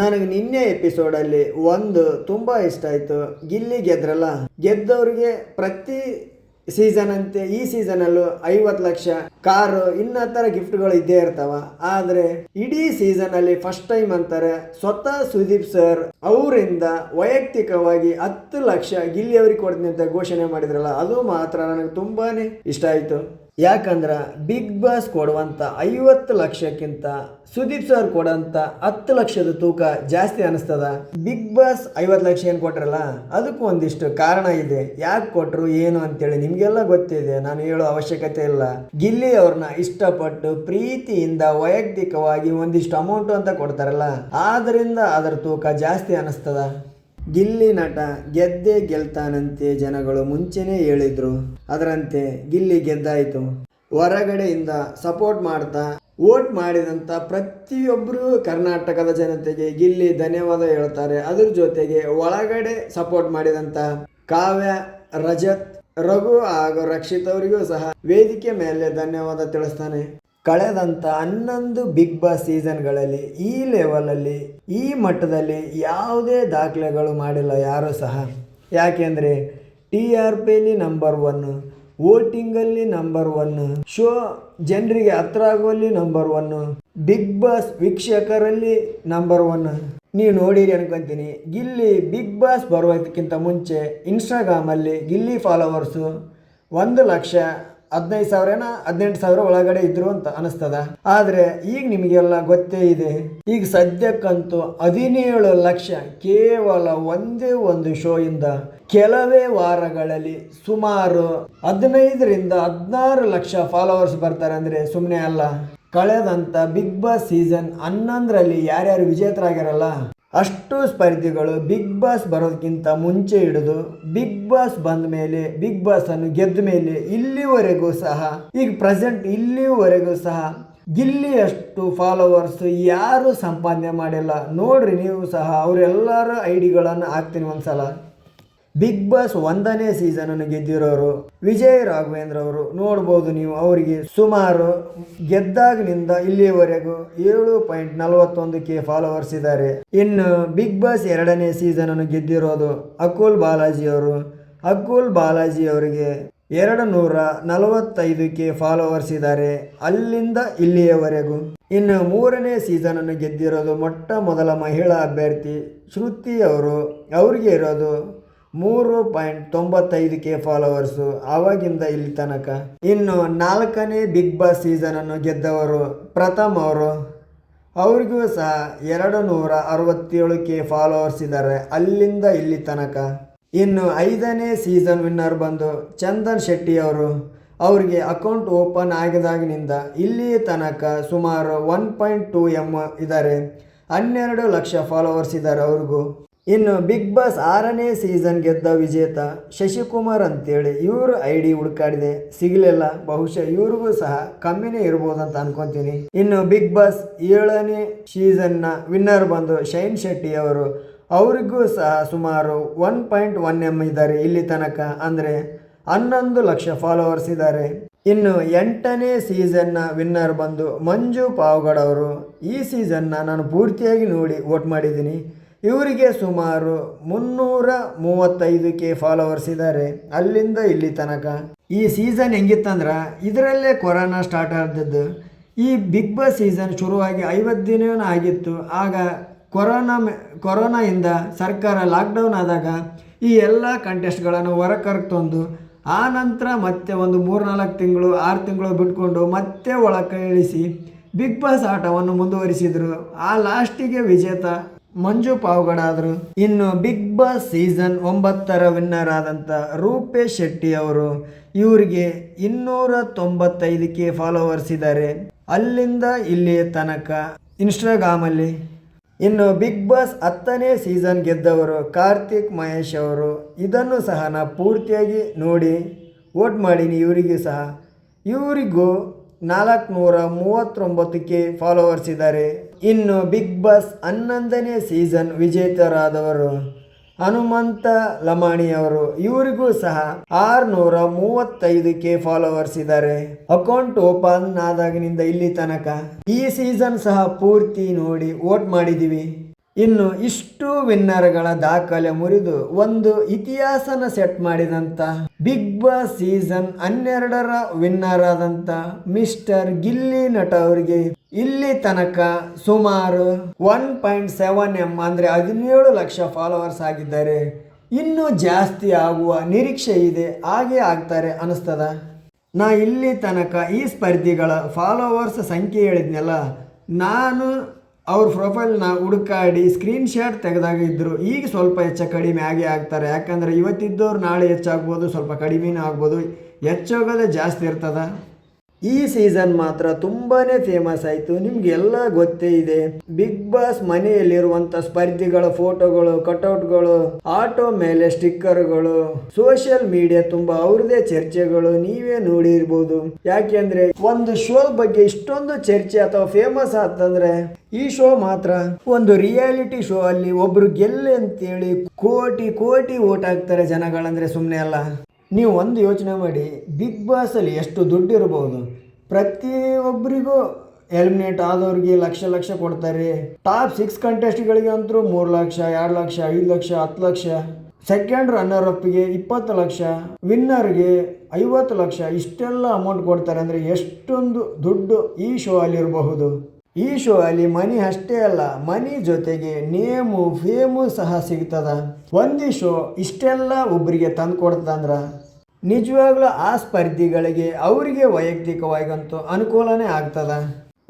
ನನಗೆ ನಿನ್ನೆ ಎಪಿಸೋಡಲ್ಲಿ ಒಂದು ತುಂಬ ಇಷ್ಟ ಆಯಿತು. ಗಿಲ್ಲಿ ಗೆದ್ರಲ್ಲ? ಗೆದ್ದವ್ರಿಗೆ ಪ್ರತಿ ಸೀಸನ್ ಅಂತೆ, ಈ ಸೀಸನಲ್ಲೂ ಐವತ್ತು ಲಕ್ಷ, ಕಾರು, ಇನ್ನತರ ಗಿಫ್ಟ್ಗಳು ಇದ್ದೇ ಇರ್ತಾವ. ಆದರೆ ಇಡೀ ಸೀಸನ್ ಅಲ್ಲಿ ಫಸ್ಟ್ ಟೈಮ್ ಅಂತಾರೆ, ಸ್ವತಃ ಸುದೀಪ್ ಸರ್ ಅವರಿಂದ ವೈಯಕ್ತಿಕವಾಗಿ ಹತ್ತು ಲಕ್ಷ ಗಿಲ್ಲಿ ಅವ್ರಿಗೆ ಕೊಡ್ತೀನಿ ಅಂತ ಘೋಷಣೆ ಮಾಡಿದ್ರಲ್ಲ, ಅದು ಮಾತ್ರ ನನಗೆ ತುಂಬಾನೇ ಇಷ್ಟ ಆಯಿತು. ಯಾಕಂದ್ರ ಬಿಗ್ ಬಾಸ್ ಕೊಡುವಂಥ ಐವತ್ತು ಲಕ್ಷಕ್ಕಿಂತ ಸುದೀಪ್ ಸರ್ ಕೊಡೋಂಥ ಹತ್ತು ಲಕ್ಷದ ತೂಕ ಜಾಸ್ತಿ ಅನಿಸ್ತದ. ಬಿಗ್ ಬಾಸ್ ಐವತ್ತು ಲಕ್ಷ ಏನು ಕೊಟ್ರಲ್ಲ, ಅದಕ್ಕೂ ಒಂದಿಷ್ಟು ಕಾರಣ ಇದೆ. ಯಾಕೆ ಕೊಟ್ಟರು ಏನು ಅಂತೇಳಿ ನಿಮಗೆಲ್ಲ ಗೊತ್ತಿದೆ, ನಾನು ಹೇಳೋ ಅವಶ್ಯಕತೆ ಇಲ್ಲ. ಗಿಲ್ಲಿ ಅವ್ರನ್ನ ಇಷ್ಟಪಟ್ಟು ಪ್ರೀತಿಯಿಂದ ವೈಯಕ್ತಿಕವಾಗಿ ಒಂದಿಷ್ಟು ಅಮೌಂಟು ಅಂತ ಕೊಡ್ತಾರಲ್ಲ ಆದ್ದರಿಂದ ಅದರ ತೂಕ ಜಾಸ್ತಿ ಅನಿಸ್ತದ. ಗಿಲ್ಲಿ ನಟ ಗೆದ್ದೇ ಗೆಲ್ತಾನಂತೆ ಜನಗಳು ಮುಂಚೆನೇ ಹೇಳಿದ್ರು. ಅದರಂತೆ ಗಿಲ್ಲಿ ಗೆದ್ದಾಯಿತು. ಹೊರಗಡೆಯಿಂದ ಸಪೋರ್ಟ್ ಮಾಡ್ತಾ ವೋಟ್ ಮಾಡಿದಂಥ ಪ್ರತಿಯೊಬ್ಬರು ಕರ್ನಾಟಕದ ಜನತೆಗೆ ಗಿಲ್ಲಿ ಧನ್ಯವಾದ ಹೇಳ್ತಾರೆ. ಅದ್ರ ಜೊತೆಗೆ ಒಳಗಡೆ ಸಪೋರ್ಟ್ ಮಾಡಿದಂಥ ಕಾವ್ಯ, ರಜತ್, ರಘು ಹಾಗೂ ರಕ್ಷಿತ್ ಅವರಿಗೂ ಸಹ ವೇದಿಕೆ ಮೇಲೆ ಧನ್ಯವಾದ ತಿಳಿಸ್ತಾನೆ. ಕಳೆದಂತ ಹನ್ನೊಂದು ಬಿಗ್ ಬಾಸ್ ಸೀಸನ್ಗಳಲ್ಲಿ ಈ ಲೆವೆಲಲ್ಲಿ ಈ ಮಟ್ಟದಲ್ಲಿ ಯಾವುದೇ ದಾಖಲೆಗಳು ಮಾಡಿಲ್ಲ ಯಾರೂ ಸಹ. ಯಾಕೆಂದರೆ ಟಿ ಆರ್ ಪಿಲಿ ನಂಬರ್ ಒನ್ನು ವೋಟಿಂಗಲ್ಲಿ ನಂಬರ್ ಒನ್ನು ಶೋ ಜನರಿಗೆ ಹತ್ರ ಆಗುವಲ್ಲಿ ನಂಬರ್ ಒನ್ನು ಬಿಗ್ ಬಾಸ್ ವೀಕ್ಷಕರಲ್ಲಿ ನಂಬರ್ ಒನ್ ನೀವು ನೋಡಿರಿ ಅನ್ಕೊಂತೀನಿ ಗಿಲ್ಲಿ ಬಿಗ್ ಬಾಸ್ ಬರೋದಕ್ಕಿಂತ ಮುಂಚೆ ಇನ್ಸ್ಟಾಗ್ರಾಮಲ್ಲಿ ಗಿಲ್ಲಿ ಫಾಲೋವರ್ಸು ಒಂದು ಲಕ್ಷ ಹದಿನೈದು ಸಾವಿರನ ಹದಿನೆಂಟು ಸಾವಿರ ಒಳಗಡೆ ಇದ್ರು ಅಂತ ಅನಿಸ್ತದ. ಆದರೆ ಈಗ ನಿಮಗೆಲ್ಲ ಗೊತ್ತೇ ಇದೆ. ಈಗ ಸದ್ಯಕ್ಕಂತೂ ಹದಿನೇಳು ಲಕ್ಷ ಕೇವಲ ಒಂದೇ ಒಂದು ಶೋ ಇಂದ ಕೆಲವೇ ವಾರಗಳಲ್ಲಿ ಸುಮಾರು ಹದಿನೈದರಿಂದ ಹದಿನಾರು ಲಕ್ಷ ಫಾಲೋವರ್ಸ್ ಬರ್ತಾರೆ ಅಂದ್ರೆ ಸುಮ್ಮನೆ ಅಲ್ಲ. ಕಳೆದಂತ ಬಿಗ್ ಬಾಸ್ ಸೀಸನ್ ಹನ್ನೊಂದರಲ್ಲಿ ಯಾರ್ಯಾರು ವಿಜೇತರಾಗಿರಲ್ಲ ಅಷ್ಟು ಸ್ಪರ್ಧಿಗಳು ಬಿಗ್ ಬಾಸ್ ಬರೋದಕ್ಕಿಂತ ಮುಂಚೆ ಹಿಡಿದು ಬಿಗ್ ಬಾಸ್ ಬಂದ ಮೇಲೆ, ಬಿಗ್ ಬಾಸನ್ನು ಗೆದ್ದ ಮೇಲೆ ಇಲ್ಲಿವರೆಗೂ ಸಹ, ಈಗ ಪ್ರೆಸೆಂಟ್ ಇಲ್ಲಿವರೆಗೂ ಸಹ ಗಿಲ್ಲಿಯಷ್ಟು ಫಾಲೋವರ್ಸ್ ಯಾರು ಸಂಪಾದನೆ ಮಾಡಿಲ್ಲ. ನೋಡ್ರಿ ನೀವು ಸಹ ಅವರೆಲ್ಲರ ಐ ಡಿಗಳನ್ನು ಹಾಕ್ತೀನಿ ಒಂದ್ಸಲ. ಬಿಗ್ ಬಾಸ್ ಒಂದನೇ ಸೀಸನ್ ಅನ್ನು ಗೆದ್ದಿರೋರು ವಿಜಯ್ ರಾಘವೇಂದ್ರ ಅವರು. ನೋಡ್ಬೋದು ನೀವು ಅವರಿಗೆ ಸುಮಾರು ಗೆದ್ದಾಗಿನಿಂದ ಇಲ್ಲಿಯವರೆಗೂ ಏಳು ಪಾಯಿಂಟ್ ನಲವತ್ತೊಂದು ಕೆ ಫಾಲೋವರ್ಸ್ ಇದ್ದಾರೆ. ಇನ್ನು ಬಿಗ್ ಬಾಸ್ ಎರಡನೇ ಸೀಸನ್ ಅನ್ನು ಗೆದ್ದಿರೋದು ಅಕುಲ್ ಬಾಲಾಜಿ ಅವರು. ಅಕುಲ್ ಬಾಲಾಜಿ ಅವರಿಗೆ ಎರಡು ನೂರ ನಲವತ್ತೈದು ಕೆ ಫಾಲೋವರ್ಸ್ ಇದ್ದಾರೆ ಅಲ್ಲಿಂದ ಇಲ್ಲಿಯವರೆಗೂ. ಇನ್ನು ಮೂರನೇ ಸೀಸನ್ ಅನ್ನು ಗೆದ್ದಿರೋದು ಮೊಟ್ಟ ಮೊದಲ ಮಹಿಳಾ ಅಭ್ಯರ್ಥಿ ಶ್ರುತಿ ಅವರು. ಅವರಿಗೆ ಇರೋದು ಮೂರು ಪಾಯಿಂಟ್ ತೊಂಬತ್ತೈದು ಕೆ ಫಾಲೋವರ್ಸು ಆವಾಗಿಂದ ಇಲ್ಲಿ ತನಕ. ಇನ್ನು ನಾಲ್ಕನೇ ಬಿಗ್ ಬಾಸ್ ಸೀಸನನ್ನು ಗೆದ್ದವರು ಪ್ರಥಮ್ ಅವರು. ಅವ್ರಿಗೂ ಸಹ ಎರಡು ನೂರ ಅರವತ್ತೇಳು ಕೆ ಫಾಲೋವರ್ಸ್ ಇದ್ದಾರೆ ಅಲ್ಲಿಂದ ಇಲ್ಲಿ ತನಕ. ಇನ್ನು ಐದನೇ ಸೀಸನ್ ವಿನ್ನರ್ ಬಂದು ಚಂದನ್ ಶೆಟ್ಟಿ ಅವರು. ಅವ್ರಿಗೆ ಅಕೌಂಟ್ ಓಪನ್ ಆಗಿದಾಗಿನಿಂದ ಇಲ್ಲಿ ತನಕ ಸುಮಾರು ಒನ್ ಪಾಯಿಂಟ್ ಟೂ ಎಂ ಇದ್ದಾರೆ. ಹನ್ನೆರಡು ಲಕ್ಷ ಫಾಲೋವರ್ಸ್ ಇದ್ದಾರೆ ಅವ್ರಿಗೂ. ಇನ್ನು ಬಿಗ್ ಬಾಸ್ ಆರನೇ ಸೀಸನ್ ಗೆದ್ದ ವಿಜೇತ ಶಶಿಕುಮಾರ್ ಅಂತೇಳಿ ಇವರು ಐ ಡಿ ಹುಡುಕಾಡಿದೆ. ಸಿಗಲಿಲ್ಲ. ಬಹುಶಃ ಇವ್ರಿಗೂ ಸಹ ಕಮ್ಮಿನೇ ಇರ್ಬೋದು ಅಂತ ಅನ್ಕೊಂತೀನಿ. ಇನ್ನು ಬಿಗ್ ಬಾಸ್ ಏಳನೇ ಸೀಸನ್ನ ವಿನ್ನರ್ ಬಂದು ಶೈನ್ ಶೆಟ್ಟಿ ಅವರು. ಅವರಿಗೂ ಸಹ ಸುಮಾರು ಒನ್ ಪಾಯಿಂಟ್ ಒನ್ ಎಂ ಇದ್ದಾರೆ ಇಲ್ಲಿ ತನಕ. ಅಂದರೆ ಹನ್ನೊಂದು ಲಕ್ಷ ಫಾಲೋವರ್ಸ್ ಇದ್ದಾರೆ. ಇನ್ನು ಎಂಟನೇ ಸೀಸನ್ನ ವಿನ್ನರ್ ಬಂದು ಮಂಜು ಪಾವ್ಗಡ್ ಅವರು. ಈ ಸೀಸನ್ನ ನಾನು ಪೂರ್ತಿಯಾಗಿ ನೋಡಿ ವೋಟ್ ಮಾಡಿದ್ದೀನಿ. ಇವರಿಗೆ ಸುಮಾರು ಮುನ್ನೂರ ಮೂವತ್ತೈದು ಕೆ ಫಾಲೋವರ್ಸ್ ಇದ್ದಾರೆ ಅಲ್ಲಿಂದ ಇಲ್ಲಿ ತನಕ. ಈ ಸೀಸನ್ ಹೆಂಗಿತ್ತಂದ್ರೆ ಇದರಲ್ಲೇ ಕೊರೋನಾ ಸ್ಟಾರ್ಟ್ ಆದದ್ದು. ಈ ಬಿಗ್ ಬಾಸ್ ಸೀಸನ್ ಶುರುವಾಗಿ ಐವತ್ತು ದಿನ ಆಗಿತ್ತು. ಆಗ ಕೊರೋನಾ ಕೊರೋನಾಯಿಂದ ಸರ್ಕಾರ ಲಾಕ್ಡೌನ್ ಆದಾಗ ಈ ಎಲ್ಲ ಕಂಟೆಸ್ಟ್ಗಳನ್ನು ಹೊರ ತಂದು, ಆ ನಂತರ ಮತ್ತೆ ಒಂದು ಮೂರ್ನಾಲ್ಕು ತಿಂಗಳು, ಆರು ತಿಂಗಳು ಬಿಟ್ಕೊಂಡು ಮತ್ತೆ ಒಳಕ್ಕೆ ಇಳಿಸಿ ಬಿಗ್ ಬಾಸ್ ಆಟವನ್ನು ಮುಂದುವರಿಸಿದರು. ಆ ಲಾಸ್ಟಿಗೆ ವಿಜೇತ ಮಂಜು ಪಾವ್ಗಡಾದರು. ಇನ್ನು ಬಿಗ್ ಬಾಸ್ ಸೀಸನ್ ಒಂಬತ್ತರ ವಿನ್ನರ್ ಆದಂಥ ರೂಪೇಶ್ ಶೆಟ್ಟಿ ಅವರು ಇವರಿಗೆ ಇನ್ನೂರ ತೊಂಬತ್ತೈದು ಕೆ ಫಾಲೋವರ್ಸ್ ಇದ್ದಾರೆ. ಅಲ್ಲಿಂದ ಇಲ್ಲಿಯ ತನಕ ಇನ್ಸ್ಟಾಗ್ರಾಮಲ್ಲಿ ಇನ್ನು ಬಿಗ್ ಬಾಸ್ ಹತ್ತನೇ ಸೀಸನ್ ಗೆದ್ದವರು ಕಾರ್ತಿಕ್ ಮಹೇಶ್ ಅವರು. ಇದನ್ನು ಸಹ ನಾ ಪೂರ್ತಿಯಾಗಿ ನೋಡಿ. ವೋಟ್ ಮಾಡೀನಿ ಇವರಿಗೂ ಸಹ. ಇವರಿಗೂ ನಾಲ್ಕುನೂರ ಮೂವತ್ತೊಂಬತ್ತು ಕೆ ಫಾಲೋವರ್ಸ್ ಇದ್ದಾರೆ. ಇನ್ನು ಬಿಗ್ ಬಾಸ್ ಹನ್ನೊಂದನೇ ಸೀಸನ್ ವಿಜೇತರಾದವರು ಹನುಮಂತ ಲಮಾಣಿ ಅವರು. ಇವರಿಗೂ ಸಹ ಆರುನೂರ ಮೂವತ್ತೈದು ಕೆ ಫಾಲೋವರ್ಸ್ ಇದ್ದಾರೆ. ಅಕೌಂಟ್ ಓಪನ್ ಆದಾಗಿನಿಂದ ಇಲ್ಲಿ ತನಕ ಈ ಸೀಸನ್ ಸಹ ಪೂರ್ತಿ ನೋಡಿ ವೋಟ್ ಮಾಡಿದ್ದೀವಿ. ಇನ್ನು ಇಷ್ಟು ವಿನ್ನರ್ಗಳ ದಾಖಲೆ ಮುರಿದು ಒಂದು ಇತಿಹಾಸನ ಸೆಟ್ ಮಾಡಿದಂತ ಬಿಗ್ ಬಾಸ್ ಸೀಸನ್ ಹನ್ನೆರಡರ ವಿನ್ನರ್ ಆದಂತ ಮಿಸ್ಟರ್ ಗಿಲ್ಲಿ ನಟ ಅವರಿಗೆ ಇಲ್ಲಿ ತನಕ ಸುಮಾರು ಒನ್ ಪಾಯಿಂಟ್ ಸೆವೆನ್ ಎಂ ಅಂದ್ರೆ ಹದಿನೇಳು ಲಕ್ಷ ಫಾಲೋವರ್ಸ್ ಆಗಿದ್ದಾರೆ. ಇನ್ನೂ ಜಾಸ್ತಿ ಆಗುವ ನಿರೀಕ್ಷೆ ಇದೆ, ಹಾಗೆ ಆಗ್ತಾರೆ ಅನಿಸ್ತದ ನಾ ಇಲ್ಲಿ ತನಕ ಈ ಸ್ಪರ್ಧಿಗಳ ಫಾಲೋವರ್ಸ್ ಸಂಖ್ಯೆ ಹೇಳಿದ್ನಲ್ಲ, ನಾನು ಅವ್ರ ಪ್ರೊಫೈಲ್ನ ಹುಡುಕಾಡಿ ಸ್ಕ್ರೀನ್ ಶಾಟ್ ತೆಗೆದಾಗ ಇದ್ದರು ಈಗ ಸ್ವಲ್ಪ ಹೆಚ್ಚು ಕಡಿಮೆ ಆಗೇ ಆಗ್ತಾರೆ. ಯಾಕಂದರೆ ಇವತ್ತಿದ್ದವ್ರು ನಾಳೆ ಹೆಚ್ಚಾಗ್ಬೋದು, ಸ್ವಲ್ಪ ಕಡಿಮೆನೂ ಆಗ್ಬೋದು. ಹೆಚ್ಚೋಗೋದೇ ಜಾಸ್ತಿ ಇರ್ತದ? ಈ ಸೀಸನ್ ಮಾತ್ರ ತುಂಬಾನೇ ಫೇಮಸ್ ಆಯಿತು. ನಿಮಗೆಲ್ಲ ಗೊತ್ತೇ ಇದೆ. ಬಿಗ್ ಬಾಸ್ ಮನೆಯಲ್ಲಿರುವಂಥ ಸ್ಪರ್ಧಿಗಳ ಫೋಟೋಗಳು ಕಟೌಟ್ಗಳು ಆಟೋ ಮೇಲೆ ಸ್ಟಿಕ್ಕರ್ಗಳು ಸೋಷಿಯಲ್ ಮೀಡಿಯಾ ತುಂಬಾ ಅವ್ರದೇ ಚರ್ಚೆಗಳು ನೀವೇ ನೋಡಿರ್ಬೋದು. ಯಾಕೆಂದ್ರೆ ಒಂದು ಶೋ ಬಗ್ಗೆ ಇಷ್ಟೊಂದು ಚರ್ಚೆ ಅಥವಾ ಫೇಮಸ್ ಆತಂದ್ರೆ ಈ ಶೋ ಮಾತ್ರ ಒಂದು ರಿಯಾಲಿಟಿ ಶೋ ಅಲ್ಲಿ ಒಬ್ರು ಗೆಲ್ಲೆ ಅಂತೇಳಿ ಕೋಟಿ ಕೋಟಿ ಓಟ್ ಹಾಕ್ತಾರೆ ಜನಗಳಂದ್ರೆ ಸುಮ್ಮನೆ ಅಲ್ಲ. ನೀವು ಒಂದು ಯೋಚನೆ ಮಾಡಿ, ಬಿಗ್ ಬಾಸಲ್ಲಿ ಎಷ್ಟು ದುಡ್ಡು ಇರಬಹುದು ಪ್ರತಿಯೊಬ್ಬರಿಗೂ ಎಲಿಮಿನೇಟ್ ಆದವ್ರಿಗೆ ಲಕ್ಷ ಲಕ್ಷ ಕೊಡ್ತಾರೆ. ಟಾಪ್ ಸಿಕ್ಸ್ ಕಂಟೆಸ್ಟ್ಗಳಿಗೆ ಅಂತೂ ಮೂರು ಲಕ್ಷ, ಎರಡು ಲಕ್ಷ, ಐದು ಲಕ್ಷ, ಹತ್ತು ಲಕ್ಷ. ಸೆಕೆಂಡ್ ರನ್ನರ್ ಅಪ್ಗೆ ಇಪ್ಪತ್ತು ಲಕ್ಷ ವಿನ್ನರ್ಗೆ ಐವತ್ತು ಲಕ್ಷ, ಇಷ್ಟೆಲ್ಲ ಅಮೌಂಟ್ ಕೊಡ್ತಾರೆ ಅಂದರೆ ಎಷ್ಟೊಂದು ದುಡ್ಡು ಈ ಶೋ ಅಲ್ಲಿ ಇರಬಹುದು. ಈ ಶೋ ಅಲ್ಲಿ ಮನಿ ಅಷ್ಟೇ ಅಲ್ಲ ಮನಿ ಜೊತೆಗೆ ನೇಮು ಫೇಮು ಸಹ ಸಿಗ್ತದ. ಒಂದು ಶೋ ಇಷ್ಟೆಲ್ಲ ಒಬ್ಬರಿಗೆ ತಂದು ಕೊಡ್ತಂದ್ರ ನಿಜವಾಗ್ಲೂ ಆ ಸ್ಪರ್ಧಿಗಳಿಗೆ ಅವರಿಗೆ ವೈಯಕ್ತಿಕವಾಗಂತೂ ಅನುಕೂಲನೇ ಆಗ್ತದ?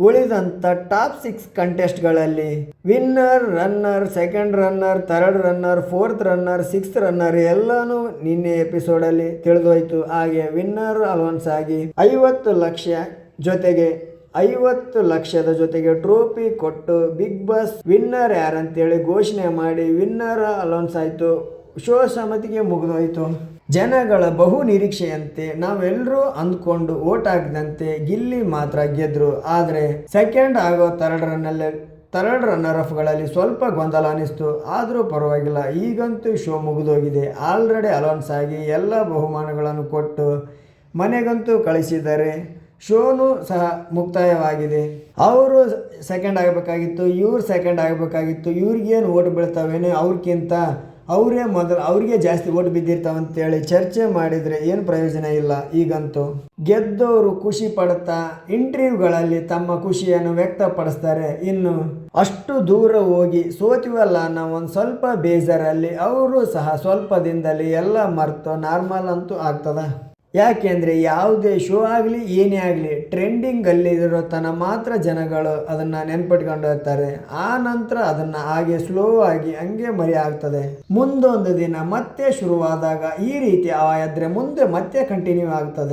ಉಳಿದಂಥ top six ಕಂಟೆಸ್ಟ್ಗಳಲ್ಲಿ winner runner second runner third runner fourth runner sixth runner ಎಲ್ಲನೂ ನಿನ್ನೆ ಎಪಿಸೋಡಲ್ಲಿ ತಿಳಿದೋಯ್ತು. ಹಾಗೆ ವಿನ್ನರ್ ಅಲೋನ್ಸ್ ಆಗಿ ಐವತ್ತು ಲಕ್ಷ ಜೊತೆಗೆ ಐವತ್ತು ಲಕ್ಷದ ಜೊತೆಗೆ ಟ್ರೋಫಿ ಕೊಟ್ಟು ಬಿಗ್ ಬಾಸ್ ವಿನ್ನರ್ ಯಾರಂತೇಳಿ ಘೋಷಣೆ ಮಾಡಿ ವಿನ್ನರ್ ಅಲೌನ್ಸ್ ಆಯಿತು. ಶೋ ಸಮಿತಿಗೆ ಮುಗಿದೋಯ್ತು. ಜನಗಳ ಬಹು ನಿರೀಕ್ಷೆಯಂತೆ ನಾವೆಲ್ಲರೂ ಅಂದ್ಕೊಂಡು ಓಟ್ ಹಾಕಿದಂತೆ ಗಿಲ್ಲಿ ಮಾತ್ರ ಗೆದ್ರು. ಆದರೆ ಸೆಕೆಂಡ್ ಆಗೋ ಥರ್ಡ್ ರನ್ನಲ್ಲಿ ಥರ್ಡ್ ರನ್ನರ್ ಅಫ್ಗಳಲ್ಲಿ ಸ್ವಲ್ಪ ಗೊಂದಲ ಅನಿಸ್ತು. ಆದರೂ ಪರವಾಗಿಲ್ಲ, ಈಗಂತೂ ಶೋ ಮುಗಿದೋಗಿದೆ. ಆಲ್ರೆಡಿ ಅಲೌನ್ಸ್ ಆಗಿ ಎಲ್ಲ ಬಹುಮಾನಗಳನ್ನು ಕೊಟ್ಟು ಮನೆಗಂತೂ ಕಳಿಸಿದ್ದಾರೆ. ಶೋನು ಸಹ ಮುಕ್ತಾಯವಾಗಿದೆ. ಅವರು ಸೆಕೆಂಡ್ ಆಗಬೇಕಾಗಿತ್ತು, ಇವ್ರು ಸೆಕೆಂಡ್ ಆಗಬೇಕಾಗಿತ್ತು, ಇವ್ರಿಗೇನು ಓಟ್ ಬೀಳ್ತಾವೇನೋ ಅವ್ರಿಗಿಂತ ಅವರೇ ಮೊದಲು ಅವ್ರಿಗೆ ಜಾಸ್ತಿ ಓಟ್ ಬಿದ್ದಿರ್ತಾವಂತೇಳಿ ಚರ್ಚೆ ಮಾಡಿದರೆ ಏನು ಪ್ರಯೋಜನ ಇಲ್ಲ ಈಗಂತೂ. ಗೆದ್ದವರು ಖುಷಿ ಪಡ್ತಾ ಇಂಟರ್ವ್ಯೂಗಳಲ್ಲಿ ತಮ್ಮ ಖುಷಿಯನ್ನು ವ್ಯಕ್ತಪಡಿಸ್ತಾರೆ. ಇನ್ನು ಅಷ್ಟು ದೂರ ಹೋಗಿ ಸೋತಿವಲ್ಲ ಅನ್ನೋ ಒಂದು ಸ್ವಲ್ಪ ಬೇಜಾರಲ್ಲಿ ಅವರು ಸಹ ಸ್ವಲ್ಪ ದಿನದಲ್ಲಿ ಎಲ್ಲ ಮರ್ತು ನಾರ್ಮಲ್ ಅಂತೂ ಆಗ್ತದ. ಯಾಕೆಂದರೆ ಯಾವುದೇ ಶೋ ಆಗಲಿ, ಏನೇ ಆಗಲಿ ಟ್ರೆಂಡಿಂಗಲ್ಲಿರೋ ತನ ಮಾತ್ರ ಜನಗಳು ಅದನ್ನು ನೆನ್ಪಿಟ್ಕೊಂಡು ಹೋಗ್ತಾರೆ ಆ ನಂತರ ಅದನ್ನು ಹಾಗೆ ಸ್ಲೋ ಆಗಿ ಹಂಗೆ ಮರಿ ಆಗ್ತದೆ. ಮುಂದೊಂದು ದಿನ ಮತ್ತೆ ಶುರುವಾದಾಗ ಈ ರೀತಿ ಆದರೆ ಮುಂದೆ ಮತ್ತೆ ಕಂಟಿನ್ಯೂ ಆಗ್ತದೆ.